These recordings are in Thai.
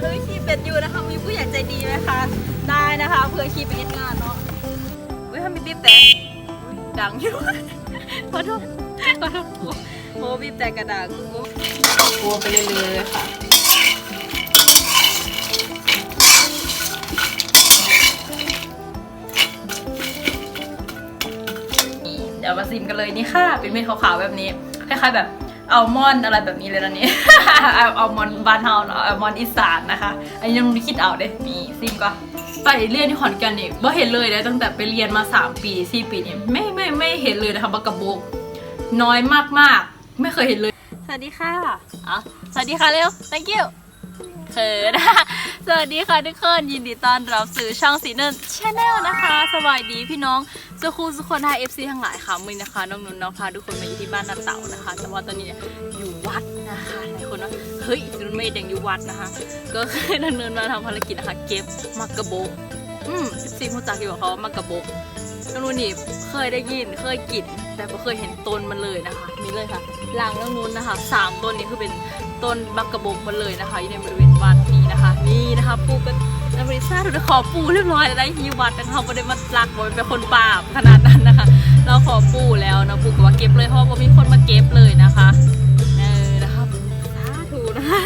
เออขี่เป็ดอยู่นะคะ มีผู้ใหญ่ใจดีไหมคะ ได้นะคะเพื่อขี่ไปเฮ็ดงานเนาะเว้ยถ้ามีบีบแต่อุ๊ยดังอยู่ ขอโทษขอโทษโอ้บีบแต่กระดังโอ้กลัวไปเรื่อยๆเลยค่ะ นี่เดี๋ยวมาซิมกันเลยนี่ค่ะ เป็นเม็ดขาวๆแบบนี้ คล้ายๆแบบ อัลมอนด์อะไรแบบนี้เลยนะนี่อัลมอนด์บ้านเฮาเนาะอัลมอนด์อีสานนะคะ อันนี้ยังไม่คิดเอาเด้นี่ซิมก็ไปเรียนที่ขอนแก่นนี่ว่าเห็นเลยนะตั้งแต่ไปเรียนมา 3 ปี 4 ปีเนี่ยไม่ไม่ไม่เห็นเลยนะคะบักกะบกน้อยมากๆ ไม่เคยเห็นเลย สวัสดีค่ะอ๋อสวัสดีค่ะเร็ว thank you เขินสวัสดีค่ะทุกคนยินดีต้อนรับสู่ช่องสีเนินชาแนลนะคะ สวัสดีพี่น้องสุคูสุคนไทยเอฟซีทั้งหลายค่ะมือนะคะน้องนุ่นน้องพาทุกคนมาอยู่ที่บ้านนาเต่านะคะ แต่ว่าตอนนี้อยู่วัดนะคะหลายคนว่าเฮ้ยนุ่นไม่ยังอยู่วัดนะคะ ก็คือดำเนินมาทำภารกิจนะคะ เก็บมักกะโบกอืมซีมูจากที่บอกเขาว่ามักกะโบกน้องนุ่นนี่เคยได้ยินเคยกิน แต่ไม่เคยเห็นต้นมันเลยนะคะนี่เลยค่ะหลังน้องนุ่นนะคะสามต้นนี้คือเป็นต้นบักกระบกมันเลยนะคะอยู่ในบริเวณวัดนี้นะคะ นี่นะคะปลูกกันในบริษัทเราขอปูเรียบร้อยแล้วได้ที่วัดนะคะไม่ได้มาลักบ่เป็นคนป่าบขนาดนั้นนะคะ เราขอปูแล้วนะปลูกก็ว่าเก็บเลยเพราะว่ามีคนมาเก็บเลยนะคะเออนะคะสาธุนะคะ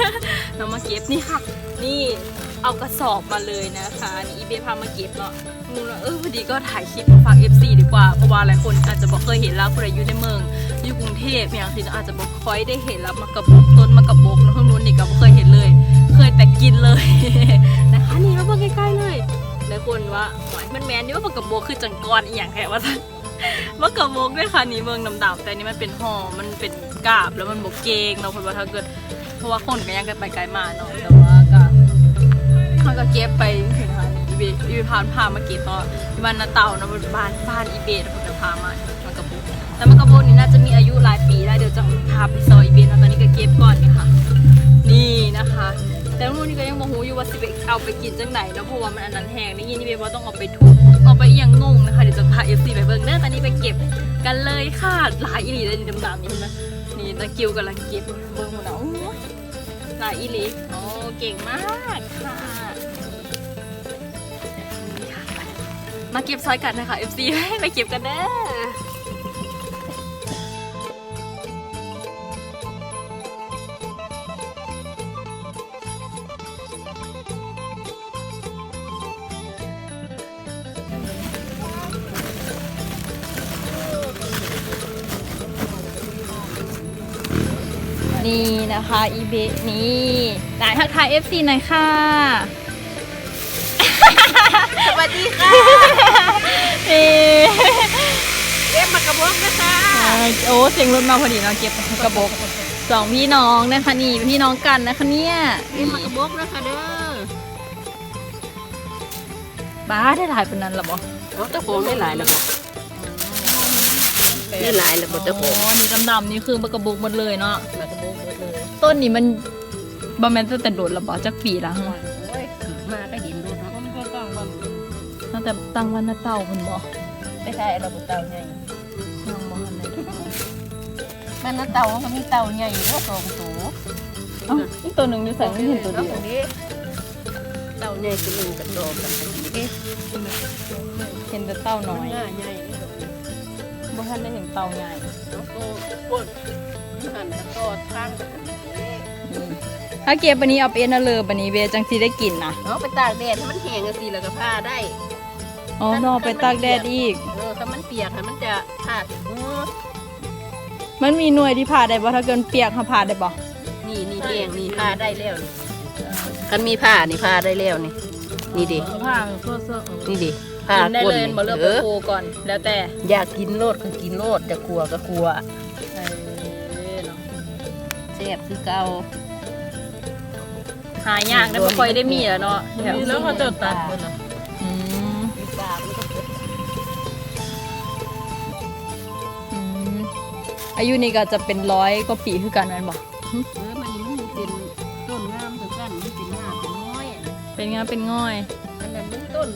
เรามาเก็บนี่ค่ะ นี่ เอากระสอบมาเลยนะคะนี่อีเบพามาเก็บเนาะงูเนาะเออพอดีก็ถ่ายคลิปมาฝาก FC ดีกว่าเพราะว่าหลายคนอาจจะบอกเคยเห็นแล้วคนอายุในเมืองอยู่กรุงเทพอย่างที่อาจจะบอกค่อยได้เห็นแล้วมากระบอกต้นมากระบอกแล้วข้างนู้นนี่ก็บ่เคยเห็นเลย เคยแต่กินเลยนะคะนี่มาเบิ่งใกล้ๆเลยหลายคนว่าหอยมันแมนนี่ว่ามากระบอกคือจังกรอีหยังแค่ว่าซั่นมากระบกด้วยค่ะนี่เบิ่งดำๆแต่นี่มันเป็นห่อมันเป็นกาบแล้วมันบกเกงเนาะเพราะว่าถ้าเกิด เพราะว่าคนก็ยังกันไปไกลมาเนาะแต่ว่าก็เขา ก็เก็บไปถึงอีเบอีเบพานพามาเก็บตอนบ้านนาเต่านะบ้านบ้านอีเบแล้วผมจะพามามากระบอกแต่มะกระโบนี่น่าจะมีอายุหลายปีแล้วเดี๋ยวจะพาไปซอยอีเวนต์นะตอนนี้ก็เก็บก่อนนี่ค่ะนี่นะคะ แต่นู่นนี่ก็ยังบ่ฮู้อยู่ว่าสิไปเอาไปกินจังไหนนะเพราะว่ามันอันนั้นแห้งได้ยินนี่เบว่าต้องเอาไปทุบเอาไปยังงงนะคะเดี๋ยวจะพา FC ไปเบิ่งเด้อตอนนี้ไปเก็บกันเลยค่ะหลายอีหลีเลยดำๆนี่นไหมนี่ตะกิวกำลังเก็บเบิ่งหมดแล้วโอ้ยหลายอีหลีโอ้เก่งมากค่ะ มาเก็บซอยกันนะคะ FC ไปเก็บกันเด้อนี่นะคะอีเบนี่ไหนทักทาย FC หน่อยค่ะ วัสดีค่ะนี่เรียกมากระบอกนะคะโอ้เสียงรถมาพอดีเนาะเก็บกระบอกสองพี่น้องนะคะนี่เป็นพี่น้องกันนะคะเนี่ยเรียกมากระบอกนะคะเด้อบ้าได้หลายปานนั้นหรอบ่โอ้ตะโขงได้หลายแล้วบ่ได้หลายแล้วบ่ตะโขอ๋งอนี่ดำๆนี่คือมากระบอกหมดเลยเนาะมากระบอกหมดเลยต้นนี้มันบะแมนตั้งแต่โดดหรอบ่จักปีละโอ้ ตั้งแต่ตั้งวันนาเต่าคุณบ่ไปใช่เราบ่เต่าใหญ่น้องบ่ทันได้มันน่ะเต่ามันมีเต่าใหญ่เด้อสองตัวเอ้าอีกตัวหนึ่งอยู่ใส่ไม่เห็นตัวเดียวเต่าใหญ่ตัวหนึงกับดอกกันเอ๊ะเห็นแต่เต่าน้อยหน้าใหญ่นี่ดอกบ่ทันได้เห็นเต่าใหญ่เนาะโตปวดหันกระโดดทางกันเอ๊ะนี่ถ้าเก็บอันนี้เอาไปเอ็นเอาเลยบันนี้เวจังสิได้กินนะเอาไปตากแดดให้มันแห้งจังซี่แล้วก็ผ้าได้ อ๋อรอไปตากแดดอีก เออถ้ามันเปียกให้มันจะขาดเออมันมีหน่วยที่ผ่าได้บ่ถ้าเกินเปียกเขาผ่าได้บ่นี่นี่แห้งนี่ผ้าได้แล้วนี่คันมีผ้านี่ผ้าได้แล้วนี่ นี่ดิผ่าเพื่อเสื้อนี่ดิผ้ากินได้ก้นเลยนี่บ่เลือกเอไปอโคก่อน แล้วแต่อยากกินโลดก็กินโลดจะกลัวก็กลัวเออเนาะแซ่บคือเก่าหายากได้บ่ค่อยได้มีแล้วเนาะแถวแล้วเขาจะตัดมันเห อายุนี่ก็จะเป็นร้อยกว่าปีคือกันแม่นบ่เออมันนี่มันเป็นต้นงามถึงกันมันเป็นหน้าเป็นน้อยอะเป็นงานเป็นง่อย อันนั้นมันต้น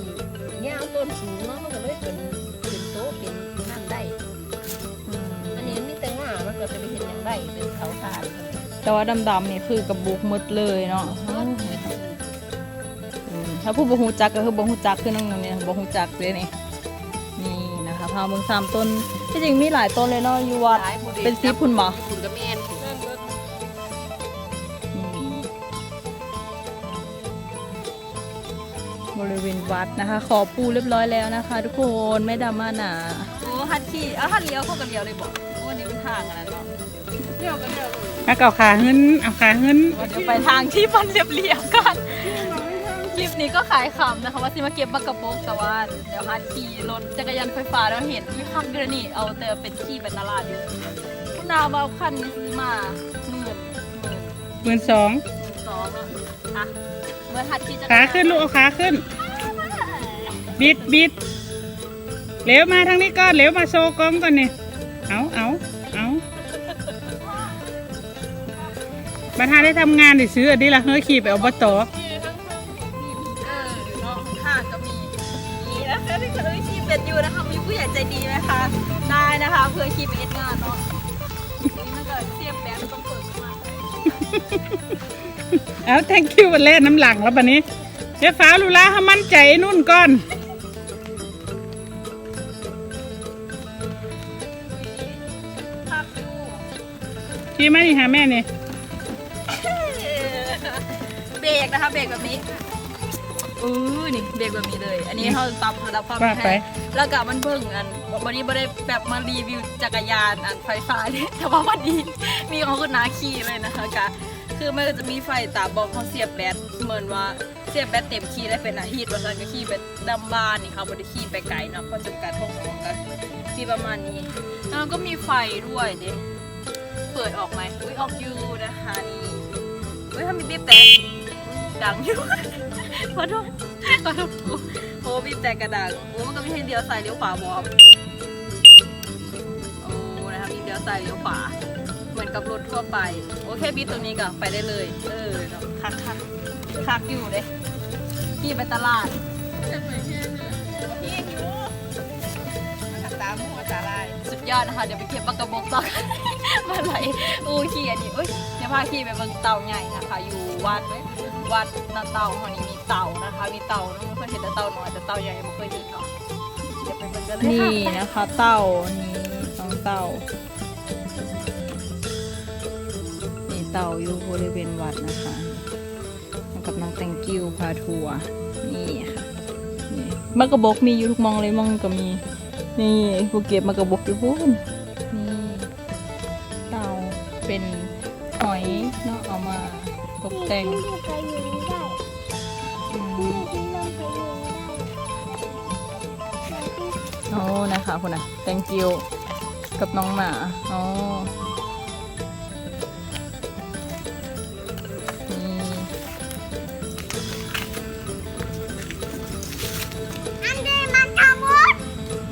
ยาวต้นสูงเนาะมันก็เลยเป็นเป็นโตเป็นนั่นได้อืมอันนี้มันมีแต่ง่ามันก็จะไปเห็นอย่างไรเป็นเขาทานแต่ว่าดำๆนี่คือกระบุกหมดเลยเนาะเออถ้าผู้บ่ฮู้จักก็คือบ่ฮู้จักคือน้องๆเนี่ยบ่ฮู้จักเลยนี่นี่นะ คะพาเบิ่งสามต้นที่จริงมีหลายต้นเลยเนาะอยู่วัดหลายผู้ดีเป็นซีพุ่นบ่คุณก็แม่นบริเวณวัดนะคะ ขอปูเรียบร้อยแล้วนะคะ ทุกคนไม่ดราม่าหนาโอ้ฮัดขี่เอาฮัดเลี้ยวเข้ากันเลี้ยวเลยบอกโอ้นี่เป็นทางอะไรเนาะเลี้ยวกันเลี้ยวแล้วก็เอาขาขึ้นเอาขาขึ้นเดี๋ยวไปทางที่มันเรียบๆกัน คลิปนี้ก็ขายขำนะคะว่าสิมาเก็บมากระโปรงแต่ว่าเดี๋ยวฮัดขี่รถจักรยานไฟฟ้าแล้วเห็นมีคันเดือนนี่เอาแต่เป็นขี่เป็นตลาดอยู่คุณดาวมาเอาคันนี้ซื้อมาหมื่นหมื่นหมื่นสองหมื่นสองอะอะเมื่อฮัดขี่จักรขายานขึ้นลูกเอาขาขึ้น บิดบิดเหลวมาทางนี้ก่อนเหลวมาโซกล้องก่อนนี่เอาเอาเอาบัตรได้ทำงานได้ซื้ออันนี้ละเฮ้ยขี่ไปเอาบัตรต่อเออเนาะข้างก็มีนี่นะคะที่เคยขี่เป็ดอยู่นะคะมีผู้ใหญ่ใจดีไหมคะได้นะคะเพื่อขี่ไปเอ็ดงานเนาะนี่มันก็เสียบแบงค์ต้องเปิดขึ้นมาเอา thank you วันแรกน้ำหลังแล้วบัดนี้เจ้าฟ้าลูลาให้มั่นใจไอ้นุ่นก่อนภาพดูขี่มานี่หาแม่นี่เบรกนะคะเบรกแบบนี้ อือนี่เบรกแบบนี้เลย อันนี้เขาปรับระดับความว่าไป ให้แล้วก็มันเบิ่งอันวันนี้ไม่ได้แบบมารีวิวจักรยานอันไฟฟ้าเนี่ยแต่ว่าวันนี้มีของคุณนาขี่เลยนะคะกะคือมันก็จะมีไฟตาบอกเขาเสียบแบตเหมือนว่าเสียบแบตเต็มขี่ได้เป็นอาทิตย์วันนั้นก็ขี่ไปดำบ้านนี่ค่ะบริขี่ไปไกลเนาะเพราะจำกัดห้องนอนกันมีประมาณนี้ แล้วมันก็มีไฟด้วยเด้เปิดออกไหมอุ้ยออกอยู่นะคะนี่อุ้ยถ้ามีบีบแต่ดังอยู่ ขอโทษขอโทษโอ้บีบแต่กระดังโอ้มันก็ไม่ใช่เลี้ยวซ้ายเลี้ยวขวาบอมโอ้นะคะมีเลี้ยวซ้ายเลี้ยวขวา เหมือนกับรถทั่วไป โอเคบีบตรงนี้ก็ไปได้เลย เออเนาะคักคักคักอยู่เลยพี่ไปตลาดพี่หิวตามหัวตาลายสุดยอดนะคะเดี๋ยวไปเก็บปลากระบอกต่อกันมาไหลอู้ขี่อันนี้เอ้ยเดี๋ยวพาขี่ไปเบิ่งเต่าใหญ่นะคะ อยู่วัดเว้ย วัดนาเต่าของนี้มีเต่านะคะ มีเต่าน้องเคยเห็นแต่เต่าน้อยแต่เต่าใหญ่ไม่เคยเห็นเนาะเดี๋ยวไปเบิ่งกันเลยค่ะนี่นะคะเต่านี้น้องเต่านี่เต่าอยู่บริเวณวัดนะคะกับน้องแตงกิ้วพาทัวร์นี่ค่ะนี่มะกระบกมีอยู่ทุกมองเลยมองก็มี นี่ภูเก็บมะกระบกอยู่พูนนี่เต่าเป็นหอยเนาะเอามา ตกแต่งอืมโอ้นะคะคุณนะแตงกิ้วกับน้องหมาอ๋อนี่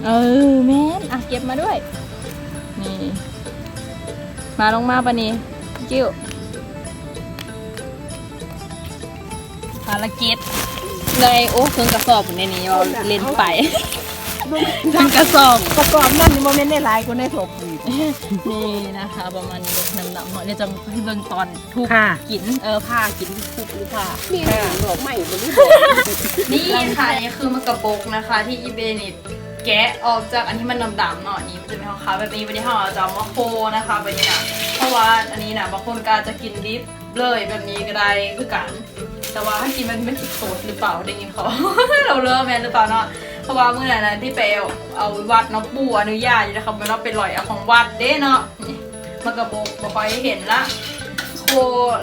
เออแม่นอะเก็บมาด้วย นี่ มาลงมาปะนี่กิ้ว ภารกิจเลยโอ้เครื่องกระสอบอยู่ในนี้เอาเล่นไปเครื่องกระสอบประกอบนั่นนี่โมเมนต์ได้หลายคนได้ถกอีกนี่นะคะ ประมาณนี้น้ำหนักเนาะเดี๋ยวจะให้เบิ่งตอนทุบค่ะกินเออผ้ากินทุบหรือผ้านี่ดอกไม้บนนี้นี่ค่ะอันนี่คือมะกระบอกนะคะ ที่อีเบนิดแกะออกจากอันที่มันดำๆหน่อยนี่มันจะเป็นขาวๆแบบนี้วันนี้เราจะเอามาโคนะคะแบบนี้นะเพราะว่าอันนี้นะบางคนก็จะกินดิบเลยแบบนี้ก็ได้คือกัน แต่ว่าถ้ากินมันไม่ติดโสดหรือเปล่าได้ยินเขาเราเลิกแมนหรือเปล่าเนาะเพราะว่าเมื่อไหร่นะที่ไปเอาเอาวัดเนาะปู่อนุญาตอยู่นะครับมันเราเป็นลอยเอาของวัดเด้เนาะนี่มากระบอกบ่ค่อยเห็นละโค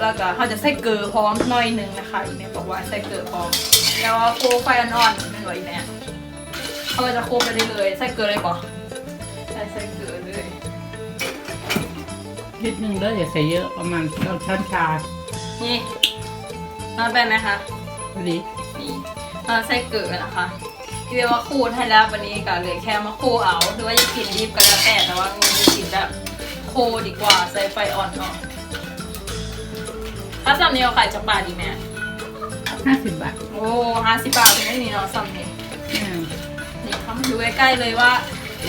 แล้วก็เขาจะใส่เกลือพร้อมหน่อยหนึงนะคะอีเนี่ยบอกว่าใส่เกลือพร้อมแล้วว่าโคไฟอ่อนๆหนึ่งหน่อยเนี่ยเขาก็จะโคไปเรื่อยๆใส่เกลือเลยก่อนใส่ใส่เกลือเลยนิดนึงเด้ออย่าใส่เยอะประมาณเราช้อนชานี่ มาเป็นไหมคะพอดีนี่เราใส่เกลือนะคะที่เรียกว่าคูดให้แล้ววันนี้ก็เหลยแค่มาโคเอาหรือว่าจะกินดิบก็แล้วแต่แต่ว่างูจะกินแบบโคดีกว่าใส่ไฟอ่อนเนาะถ้าสำเนียวขายจักบาทดีไหมห้าสิบบาท โอ้ห้าสิบบาทเป็นได้นี่เนาะสำเนียวอืมนี่เขามาดูใกล้ๆเลยว่า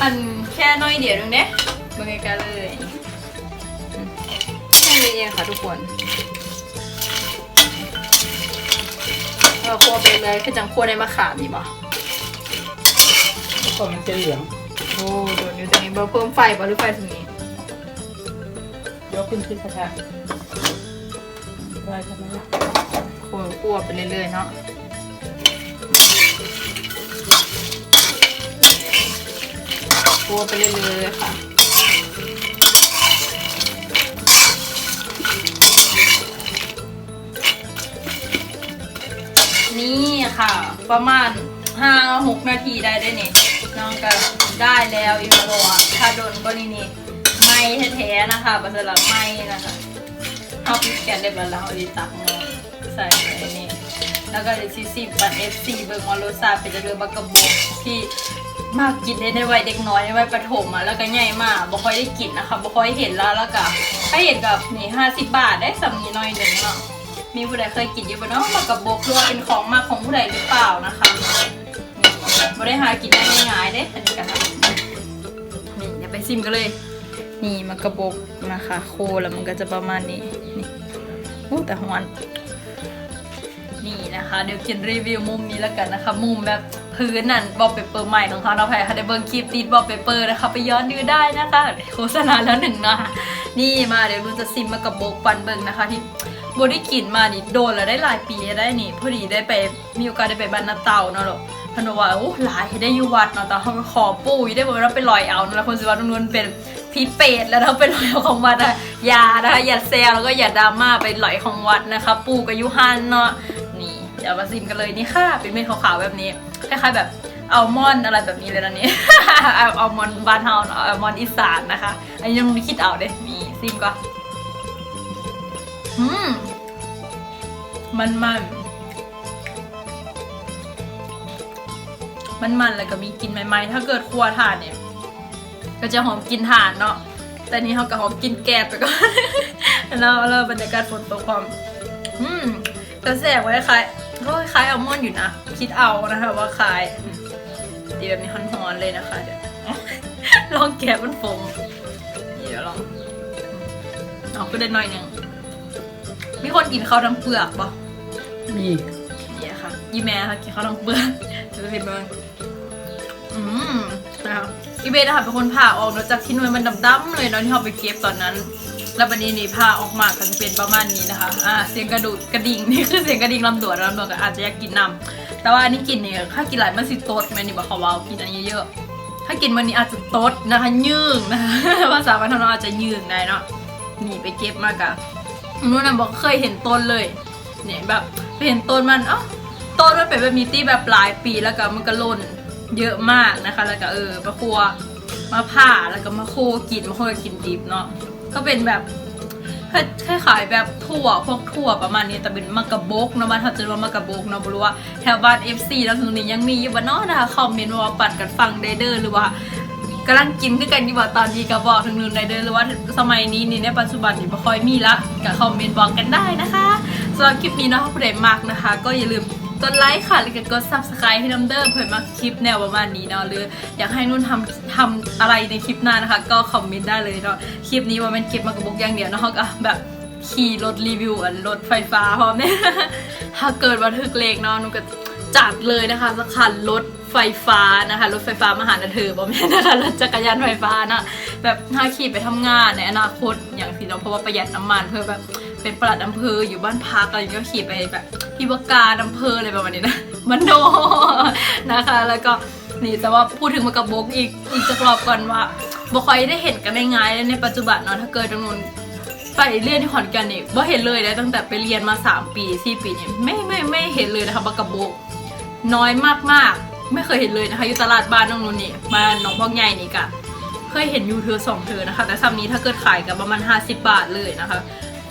มันแค่น้อยเดียวนึงเนี่ยดูใกล้ๆเลยแค่นี้เองค่ะทุกคน เออครัวไปเลยคือจังครัวในมะขามนี่บ่ก่อนมันจะเหลือง โอ้โดนอยู่ตรงนี้บ่เพิ่มไฟบ่หรือไฟตรงนี้ ยกขึ้นขึ้นกระทะได้ใช่ไหมล่ะครัวครัวไปเรื่อยๆเนาะครัวไปเรื่อยๆเลยค่ะ นี่ค่ะ ประมาณห้าหกนาทีได้ได้เนี่ยน้องก็ได้แล้วอีกแล้วอะถ้าโดนก็นี่นี่ไม่แท้ๆนะคะบัสลับไม่นะคะเอาปิดแกนเรียบร้อยแล้วเอาดีตักมาใส่ในนี่แล้วก็เดี๋ยวซีซีปันเอฟซีเบิร์มอลโลซาเป็นจะเรือบักกะโบกที่มากกินได้ในวัยเด็กน้อยในวัยประถมอะแล้วก็ใหญ่มากบ่ค่อยได้กินนะคะบ่ค่อยเห็นแล้วแล้วก็ถ้าเห็นกับนี่ห้าสิบบาทได้สำนีน้อยหนึ่งเนาะ มีผู้ใดเคยกินอยู่บ่เนาะมากับโบกหรือว่าเป็นของมากของผู้ใดหรือเปล่านะคะนี่บ่ได้หากินได้ง่ายๆเด้อันนี้กันนี่เดี๋ยวไปซิมกันเลย นี่มากระบกนะคะ โคแล้วมันก็จะประมาณนี้นี่อู้แต่หอนนี่นะคะ เดี๋ยวกินรีวิวมุมนี้แล้วกันนะคะ มุมแบบพื้นนั่นบอเปเปอร์ใหม่ของเขาเราไปค่ะได้เบิร์คลิปติดบอเปเปอร์นะคะ ไปย้อนดูได้นะคะโฆษณาแล้วหนึ่งนะคะนี่มาเดี๋ยวเราจะซิมมากระบกปันเบิงนะคะที่ บได้กลิ่นมานี่โดนแล้วได้หลายปีได้นี่ พอดีได้ไปมีโอกาสได้ไปบ้านนาเตาเนาะหรอกพนว่าโอ้หลายได้อยู่วัดเนาะแต่เขาขอปู่อยู่ได้บอกว่าไปลอยเอานะแล้วคนสิว่าตรงนู้นเป็นพีเปรตแล้วเราไปลอยเอาของวัดอะอย่านะคะอย่าแซวแล้วก็อย่าดราม่าไปลอยของวัดนะคะปู่กับยุฮันเนาะนี่เดี๋ยวมาซิมกันเลยนี่ค่ะเป็นเม็ดขาวๆแบบนี้คล้ายๆแบบอัลมอนด์อะไรแบบนี้เลยนะนี่อัลมอนด์บ้านเฮาเนาะอัลมอนด์อีสานนะคะ อันนี้ยังไม่คิดเอาเด้มีซิมก่ อืมมันมันมันมันแล้วก็มีกลิ่นใหม่ๆ ถ้าเกิดคั่วถ่านเนี่ย ก็จะหอมกลิ่นถ่านเนาะ แต่นี้เขาก็หอมกลิ่นแกบไปก่อน แล้วแล้วบรรยากาศฝนตกความ อืมกระแสไว้คล้ายก็คล้ายอัลมอนด์อยู่นะ คิดเอานะคะ ว่าคล้าย ดีแบบนี้ฮอนๆเลยนะคะเดี๋ยวลองแกะมันฟงนี่เดี๋ยวลองเอาก็ได้หน่อยหนึ่ง มีคนกินข้าวทั้งเปลือกปะมีเนี่ยค่ะยี่แม่ค่ะกินข้าวทั้งเปลือกจะเป็นเบิร์อืมนะครับอีเบสนะคะเป็นคนผ่าออกเนอะจากที่หน่วยมันดำๆเลยเนาะที่เราไปเก็บตอนนั้น แล้ววันนี้นี่ผ่าออกมาก็จะเป็นประมาณนี้นะคะ อ่า เสียงกระดูดกระดิ่งนี่คือเสียงกระดิ่งลำดวนลำดวนก็อาจจะอยากกินน้ำแต่ว่าอันนี้กินเนี่ยถ้ากินหลายมันสิตดแม่นี่บอกเขาว่ากินอันนี้เยอะๆถ้ากินวันนี้อาจจะตดนะคะ ยืงนะคะภาษาบ้านเราอาจจะยืงได้เนาะนี่ไปเก็บมากะ นู้นน่ะบอกเคยเห็นต้นเลย เนี่ยแบบไปเห็นต้นมันเอ้าต้นมันเป็นแบบมีตี้แบบหลายปีแล้วก็มันก็ล่นเยอะมากนะคะ แล้วก็เออมาครัวมาผ่าแล้วก็มาโคกินมาโคกินดิบเนาะก็เป็นแบบคล้ายๆแบบถั่วพวกถั่วประมาณนี้แต่เป็นมะกะบกเนาะมันทับจะว่ามะกะบกเนาะบรู้ว่าแถวบ้าน FC แล้วตรงนี้ยังมีอยู่บ้านนาะนะคะคอมเมนต์ว่าปั่นกันฟังได้เด้อหรือว่า กำลังกินคือกันอยู่ว่าตอนนี้ก็บอกถึงนึงได้เด้อหรือว่าสมัยนี้นี่ในปัจจุบันนี่ไม่ค่อยมีละก็คอมเมนต์บอกกันได้นะคะสำหรับคลิปนี้เนาะถ้าผู้ใดมากนะคะ ก็อย่าลืมกดไลค์ค่ะแล้วก็กด subscribe ให้น้ำเด้อเผื่อมาคลิปแนวประมาณนี้เนาะหรืออยากให้นุ่นทำทำอะไรในคลิปหน้านะคะ ก็คอมเมนต์ได้เลยเนาะคลิปนี้ว่ามันเก็บมากระบุกอย่างเดียวเนาะก็แบบขี่รถรีวิวอันรถไฟฟ้าพร้อมเนี่ยถ้าเกิดว่าถึกเลขเนาะนุก็จัดเลยนะคะสักคันรถ ไฟฟ้านะคะ รถไฟฟ้ามาหาเธอบอกแม่นะคะรถจักรยานไฟฟ้านะแบบถ้าขี่ไปทำงานในอนาคตอย่างที่เราเพราะว่าประหยัดน้ำมันเพื่อแบบเป็นปลัดอำเภออยู่บ้านพักอะไรอย่างเงี้ยก็ขี่ไปแบบที่วการอำเภออะไรประมาณนี้นะมันโดนะคะ แล้วก็นี่แต่ว่าพูดถึงมากระบกอีกอีกจะกรอบก่อนว่าบ่ค่อยได้เห็นกันง่ายเลยในปัจจุบันเนาะถ้าเกิดตรงนู้นไปเรียนที่ขอนแก่นนี่ว่าเห็นเลยนะตั้งแต่ไปเรียนมา 3 ปี 4 ปีเนี่ยไม่ไม่ไม่เห็นเลยนะคะบักกะโบกน้อยมากๆ ไม่เคยเห็นเลยนะคะอยู่ตลาดบ้านน้องนุ่นนี่มาหนองพอกใหญ่นี่กะเคยเห็นอยู่เธอสองเธอนะคะ แต่ซ้ำนี้ถ้าเกิดขายกับประมาณ 50 บาทเลยนะคะ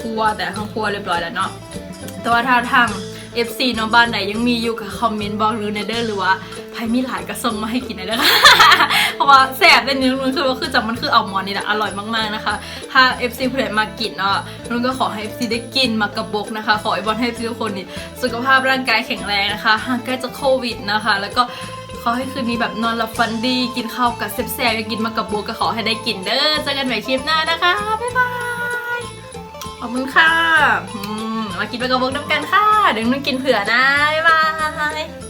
ครัวแต่ทั้งครัวเรียบร้อยแล้วเนาะแต่ว่าถ้าทาง FC น้องบ้านไหนยังมีอยู่กับคอมเมนต์บอกหรือในเดอร์หรือว่าใครมีหลายก็ส่งมาให้กินหน่อยนะคะเพราะ ว่าแซ่บเลยนี่มันคือว่าคือจังมันคือเอาหมอนนี่แหละอร่อยมากๆนะคะถ้า FC ผู้ใดมากินเนาะนุ่นก็ขอให้ FC ได้กินมากระบกนะคะ ขอให้บอลให้ FC ทุกคนนี่สุขภาพร่างกายแข็งแรงนะคะห่างใกลจากโควิดนะคะ แล้วก็ขอให้คืนนี้แบบนอนหลับฝันดีกินข้าวกับแซ่บๆอยากกินมากระบกก็ขอให้ได้กินเด้อเจอกันใหม่คลิปหน้านะคะ บ๊ายบาย ขอบคุณค่ะ มากินมากระบกน้ำกันค่ะ เดี๋ยวนุ่นกินเผื่อนะ บ๊ายบาย